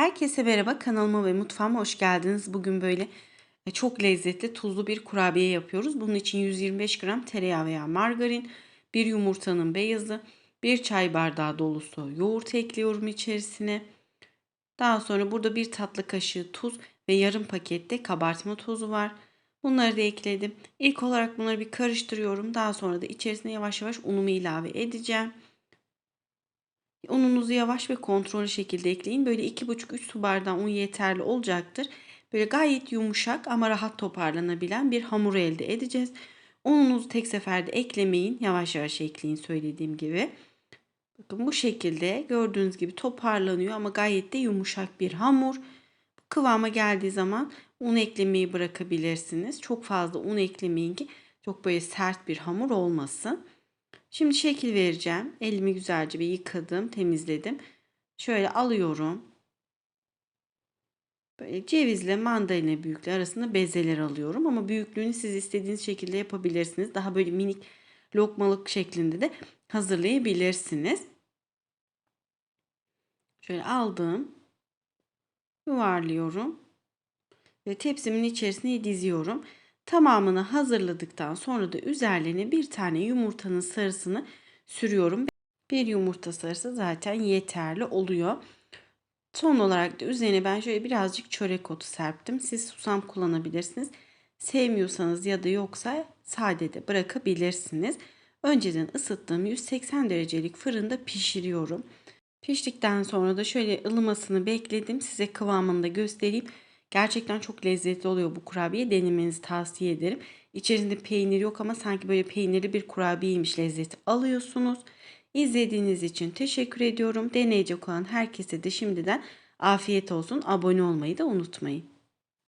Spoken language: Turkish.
Herkese merhaba kanalıma ve mutfağıma hoş geldiniz. Bugün böyle e, çok lezzetli tuzlu bir kurabiye yapıyoruz. Bunun için 125 gram tereyağı veya margarin, bir yumurtanın beyazı, bir çay bardağı dolusu yoğurt ekliyorum içerisine. Daha sonra burada bir tatlı kaşığı tuz ve yarım pakette kabartma tozu var. Bunları da ekledim. İlk olarak bunları bir karıştırıyorum. Daha sonra da içerisine yavaş yavaş unumu ilave edeceğim. Ununuzu yavaş ve kontrollü şekilde ekleyin. Böyle 2,5-3 su bardağı un yeterli olacaktır. Böyle gayet yumuşak ama rahat toparlanabilen bir hamur elde edeceğiz. Ununuzu tek seferde eklemeyin. Yavaş yavaş ekleyin söylediğim gibi. Bakın bu şekilde gördüğünüz gibi toparlanıyor ama gayet de yumuşak bir hamur. Kıvama geldiği zaman un eklemeyi bırakabilirsiniz. Çok fazla un eklemeyin ki çok böyle sert bir hamur olmasın. Şimdi şekil vereceğim. Elimi güzelce bir yıkadım, temizledim. Şöyle alıyorum. Böyle cevizle mandalina büyüklüğü arasında bezeler alıyorum. Ama büyüklüğünü siz istediğiniz şekilde yapabilirsiniz. Daha böyle minik lokmalık şeklinde de hazırlayabilirsiniz. Şöyle aldım. Yuvarlıyorum. Ve tepsimin içerisine diziyorum. Tamamını hazırladıktan sonra da üzerlerine bir tane yumurtanın sarısını sürüyorum. Bir yumurta sarısı zaten yeterli oluyor. Son olarak da üzerine ben şöyle birazcık çörek otu serptim. Siz susam kullanabilirsiniz. Sevmiyorsanız ya da yoksa sade de bırakabilirsiniz. Önceden ısıttığım 180 derecelik fırında pişiriyorum. Piştikten sonra da şöyle ılımasını bekledim. Size kıvamını da göstereyim. Gerçekten çok lezzetli oluyor bu kurabiye. Denemenizi tavsiye ederim. İçerisinde peynir yok ama sanki böyle peynirli bir kurabiyeymiş lezzeti alıyorsunuz. İzlediğiniz için teşekkür ediyorum. Deneyecek olan herkese de şimdiden afiyet olsun. Abone olmayı da unutmayın.